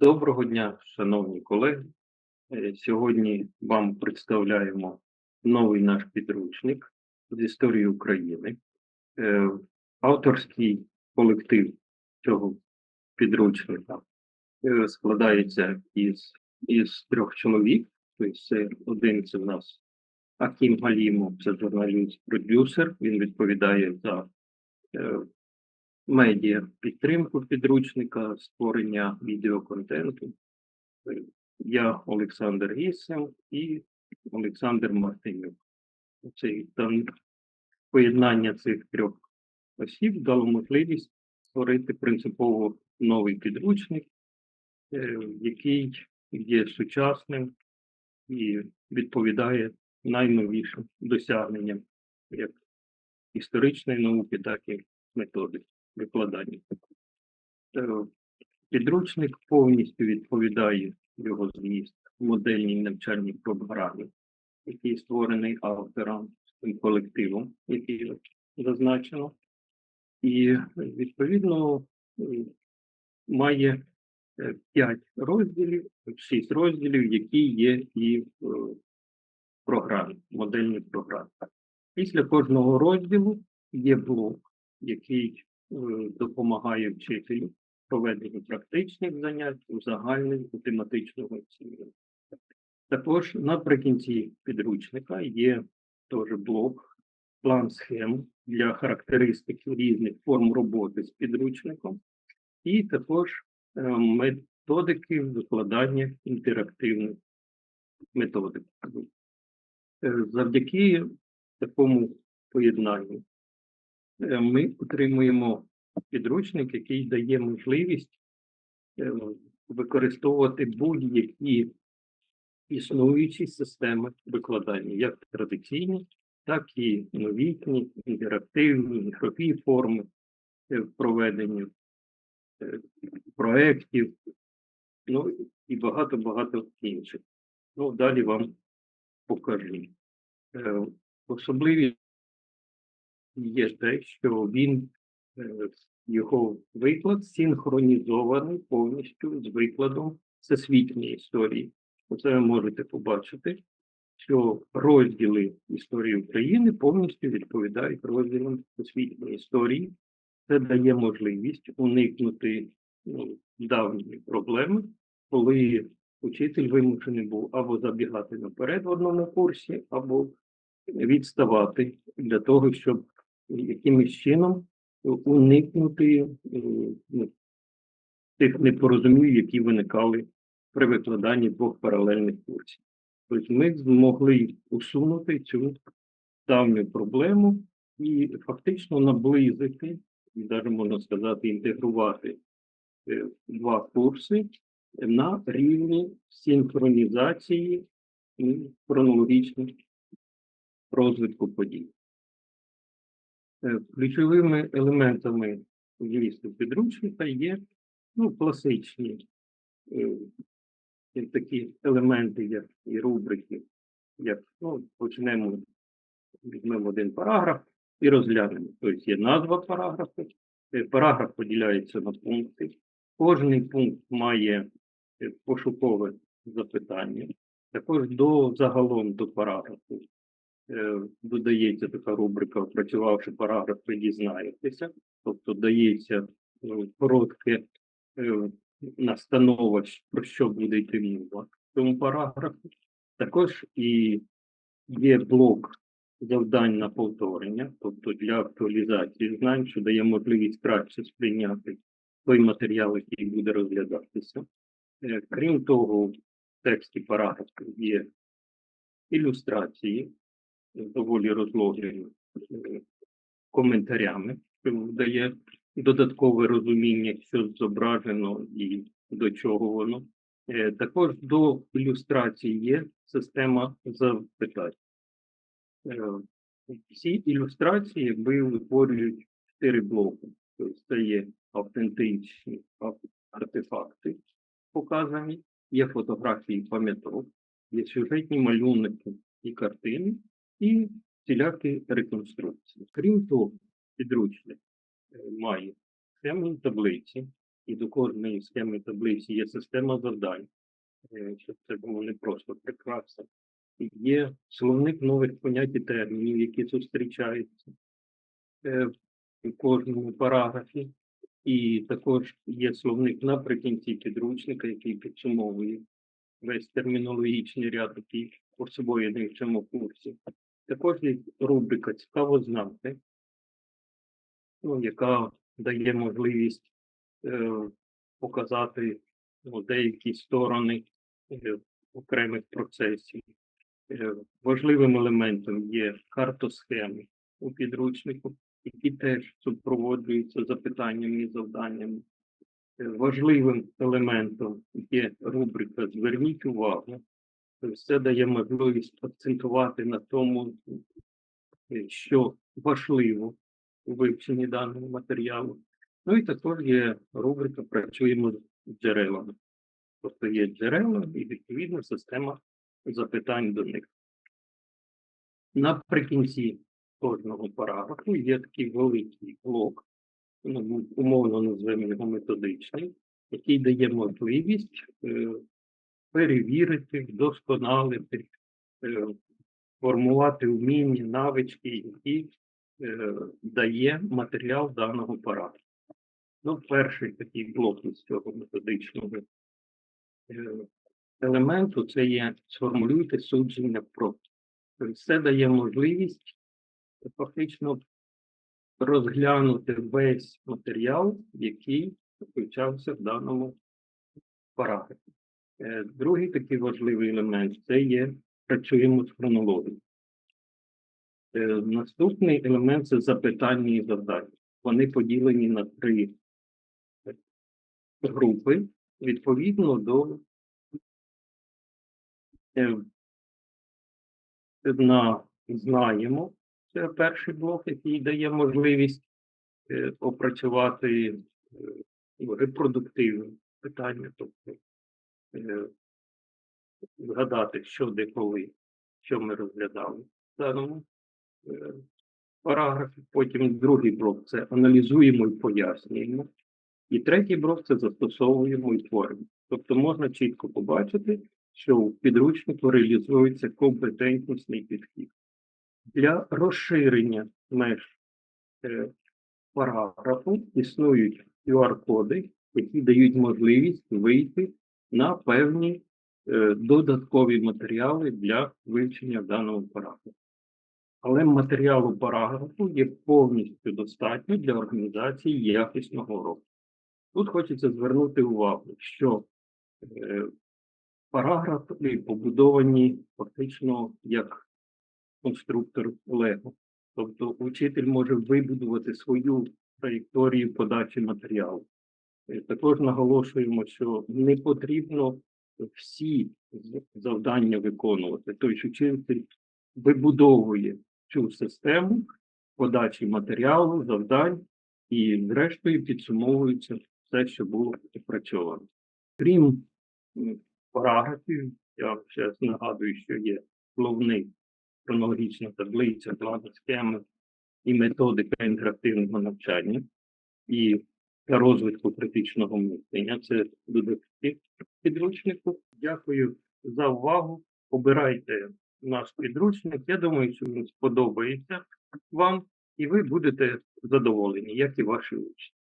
Доброго дня, шановні колеги. Е, Сьогодні вам представляємо новий наш підручник з історії України. Е, Авторський колектив цього підручника е, складається із, із трьох чоловік. Тобто один це в нас Акім Галімов, це журналіст-продюсер. Він відповідає за медіа підтримку підручника, створення відеоконтенту. Я Олександр Гісем і Олександр Мартинюк. Це поєднання цих трьох осіб дало можливість створити принципово новий підручник, е, який є сучасним і відповідає найновішим досягненням як історичної науки, так і методики викладання. Е, Підручник повністю відповідає його зміст модельній навчальній програмі, який створений автором цим колективом, який зазначено. І відповідно е, має е, п'ять розділів, шість розділів, які є і в програмі, модельній програмі. Після кожного розділу є блок, який допомагає вчителю проведенню практичних занять, узагальнень і тематичного оцінювання. Також наприкінці підручника є теж блок, план схем для характеристик різних форм роботи з підручником, і також е, методики викладання інтерактивних методик. Е, Завдяки такому поєднанню е, ми отримуємо підручник, який дає можливість е, використовувати будь-які існуючі системи викладання, як традиційні, так і новітні, інтерактивні, ігрові форми е, проведення е, проєктів, ну і багато-багато інших. Ну, далі вам покажу. Е, Особливість є те, що він е, його виклад синхронізований повністю з викладом всесвітньої історії. Оце ви можете побачити, що розділи історії України повністю відповідають розділам всесвітньої історії. Це дає можливість уникнути ну, давньої проблеми, коли учитель вимушений був або забігати наперед в одному курсі, або відставати для того, щоб якимось чином уникнути е, ну, тих непорозумінь, які виникали при викладанні двох паралельних курсів. Тобто ми змогли усунути цю давню проблему і фактично наблизити, і навіть можна сказати, інтегрувати е, два курси на рівні синхронізації і хронологічних розвитку подій. Е, Ключовими елементами змісту підручника є ну, класичні е, такі елементи, як і рубрики, як ну, почнемо, візьмемо один параграф і розглянемо. Тобто є назва параграфу, е, параграф поділяється на пункти. Кожний пункт має е, пошукове запитання. Також до загалом до параграфу додається така рубрика, опрацювавши параграф, ви дізнаєтеся. Тобто дається е, коротке е, настанова, про що буде йти мова в цьому параграфі. Також і є блок завдань на повторення, тобто для актуалізації знань, що дає можливість краще сприйняти той матеріал, який буде розглядатися. Е, Крім того, в тексті параграфу є ілюстрації доволі розлогими е, коментарями, що дає додаткове розуміння, що зображено і до чого воно. Е, Також до ілюстрації є система запитань. Е, Всі ілюстрації якби утворюють чотири блоки. Тобто це є автентичні артефакти показані, є фотографії пам'яток, є сюжетні малюнки і картини, і всілякі реконструкції. Крім того, підручник е, має схемні таблиці, і до кожної схеми таблиці є система завдань, е, щоб це було не просто прикраса. Є словник нових понять і термінів, які зустрічаються е, у кожному параграфі. І також є словник наприкінці підручника, який підсумовує весь термінологічний ряд, який освоєний в цьому курсі. Також є рубрика Цікаво знати, ну, яка дає можливість е, показати ну, деякі сторони е, окремих процесів. Е, важливим елементом є картосхеми у підручнику, які теж супроводжуються запитаннями і завданнями. Е, Важливим елементом є рубрика Зверніть увагу. Тобто Це дає можливість акцентувати на тому, що важливо у вивченні даного матеріалу. Ну і також є рубрика Працюємо з джерелами. Тобто є джерела і відповідна система запитань до них. Наприкінці кожного параграфу є такий великий блок, ну, умовно назвемо його методичний, який дає можливість е, перевірити, вдосконалити, е, формувати вміння, навички, які е, дає матеріал даного параграфу. Ну, перший такий блок із цього методичного е, елементу це є сформулюйте судження про. Тобто Це дає можливість фактично розглянути весь матеріал, який включався в даному параграфі. Е, Другий такий важливий елемент це є працюємо з хронологією. Е, Наступний елемент це запитання і завдання. Вони поділені на три групи відповідно до е, на знаємо. Це перший блок, який дає можливість е, опрацювати е, ну, репродуктивні питання, тобто е, згадати, що де коли, що ми розглядали в даному е, параграфі. Потім другий блок це аналізуємо і пояснюємо. І третій блок це застосовуємо і творимо. Тобто можна чітко побачити, що в підручнику реалізується компетентнісний підхід. Для розширення меж е, параграфу існують QR-коди, які дають можливість вийти на певні е, додаткові матеріали для вивчення даного параграфу. Але матеріалу параграфу є повністю достатньо для організації якісного уроку. Тут хочеться звернути увагу, що е, параграфи побудовані фактично як конструктор Лего. Тобто учитель може вибудувати свою траєкторію подачі матеріалу. Також наголошуємо, що не потрібно всі завдання виконувати. Тобто учитель вибудовує цю систему подачі матеріалу, завдань і, зрештою, підсумовується все, що було опрацьовано. Крім параграфів, я ще нагадую, що є словник, хронологічна таблиця, плани схеми і методика інтерактивного навчання і розвитку критичного мислення. Це додатки підручнику. Дякую за увагу. Обирайте наш підручник. Я думаю, що він сподобається вам, і ви будете задоволені, як і ваші учні.